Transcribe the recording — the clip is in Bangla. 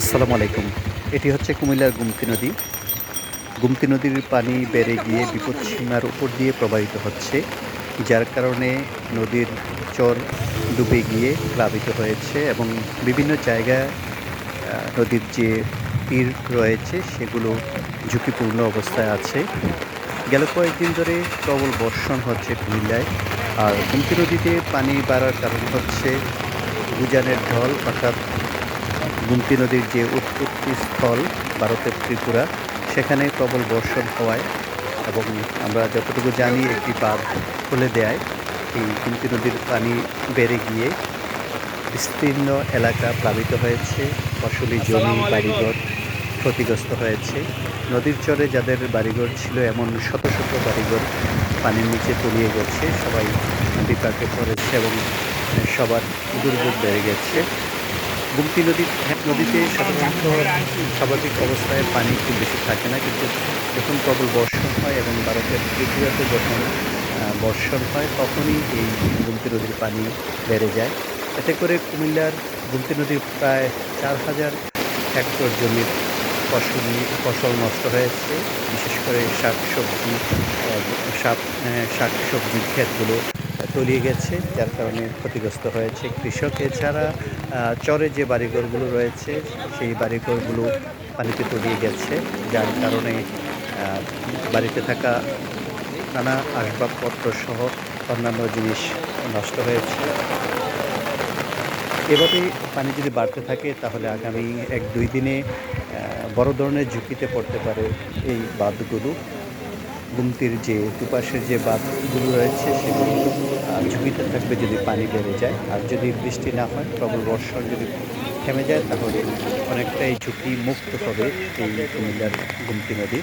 আসসালামু আলাইকুম। এটি হচ্ছে কুমিল্লার গুমতি নদী। গুমতি নদীর পানি বেড়ে গিয়ে বিপদ সীমার উপর দিয়ে প্রবাহিত হচ্ছে, যার কারণে নদীর চর ডুবে গিয়ে প্লাবিত হয়েছে এবং বিভিন্ন জায়গায় নদীর যে তীর রয়েছে সেগুলো ঝুঁকিপূর্ণ অবস্থায় আছে। গেল কয়েকদিন ধরে প্রবল বর্ষণ হচ্ছে কুমিল্লায়, আর গুমতি নদীতে পানি বাড়ার কারণ হচ্ছে গুজানের ঢল, অর্থাৎ গুমতি নদীর যে উৎপত্তি স্থল ভারতের ত্রিপুরা সেখানে প্রবল বর্ষণ হওয়ায় এবং আমরা যতটুকু জানি একটি বাঁধ খুলে দেয় এই গুমতি নদীর পানি বেড়ে গিয়ে বিস্তীর্ণ এলাকা প্লাবিত হয়েছে ফসলি জমি বাড়িঘর ক্ষতিগ্রস্ত হয়েছে। নদীর চরে যাদের বাড়িঘর ছিল এমন শত শত বাড়িঘর পানির নিচে তলিয়ে গেছে। সবাই বিপাকে পড়েছে এবং সবার দুর্ভোগ বেড়ে গেছে। গুমতি নদী নদীতে সাধারণত স্বাভাবিক অবস্থায় পানি খুব বেশি থাকে না, কিন্তু যখন প্রবল বর্ষণ হয় এবং ভারতের ত্রিপুরাতে যখন বর্ষণ হয়, তখনই এই গুমতি নদীর পানি বেড়ে যায়। এতে করে কুমিল্লার গুমতি নদীর প্রায় চার হাজার হেক্টর জমির ফসল ফসল নষ্ট হয়েছে। বিশেষ করে শাক সবজি শাক শাক সবজির ক্ষেতগুলো তলিয়ে গেছে, যার কারণে ক্ষতিগ্রস্ত হয়েছে কৃষক। এছাড়া চরে যে বাড়িঘরগুলো রয়েছে, সেই বাড়িঘরগুলো পানিতে তলিয়ে গেছে, যার কারণে বাড়িতে থাকা নানা আসবাবপত্র সহ অন্যান্য জিনিস নষ্ট হয়েছে। এভাবে পানি যদি বাড়তে থাকে, তাহলে আগামী এক দুই দিনে বড় ধরনের ঝুঁকিতে পড়তে পারে এই বাঁধগুলো। গুমতির যে দুপাশের যে বাঁধগুলো রয়েছে সেগুলো ঝুঁকিতে থাকবে যদি পানি বেড়ে যায়। আর যদি বৃষ্টি না হয়, প্রবল বর্ষণ যদি থেমে যায়, তাহলে অনেকটাই ঝুঁকি মুক্ত হবে এই কুমিল্লার গুমতি নদী।